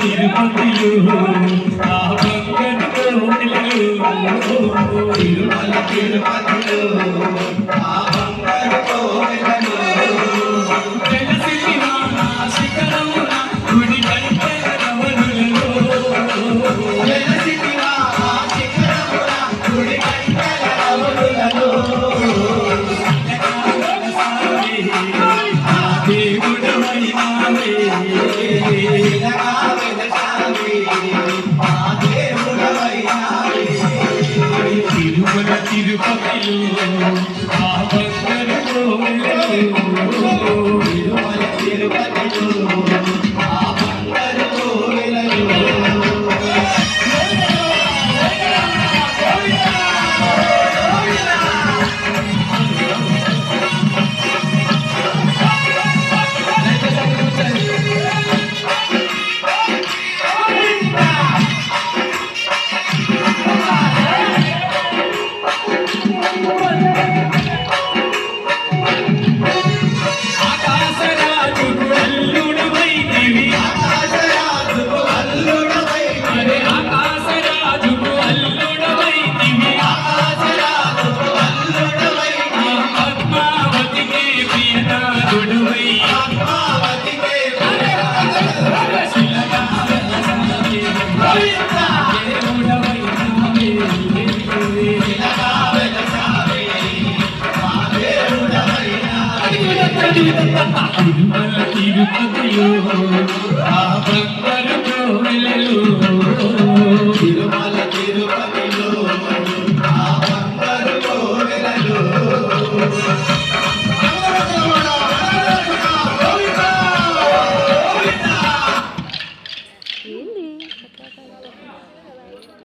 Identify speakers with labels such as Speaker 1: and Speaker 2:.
Speaker 1: తిరుపతి తిరుపతి
Speaker 2: తిరుమల తిరుపతిలో ఆ
Speaker 3: బంగారు
Speaker 2: తిరుమల తిరుపతియో ఆ బంగారు కోవెలలో
Speaker 3: తిరుమల